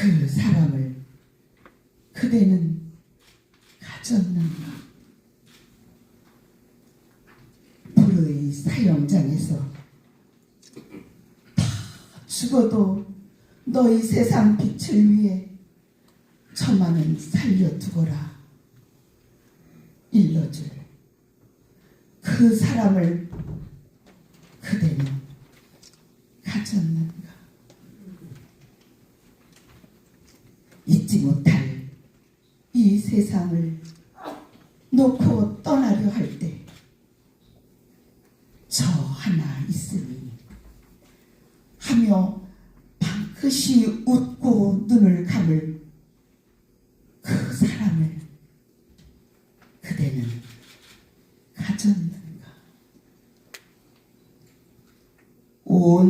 그 사람을 그대는 가졌는가? 불의 사형장에서 다 죽어도 너희 세상 빛을 위해 천만은 살려두거라. 일러줄 그 사람을 그대는 가졌는가? 잊지 못할 이 세상을 놓고 떠나려 할 때 저 하나 있으니 하며 방긋이 웃고 눈을 감을 그 사람을 그대는 가졌는가? 온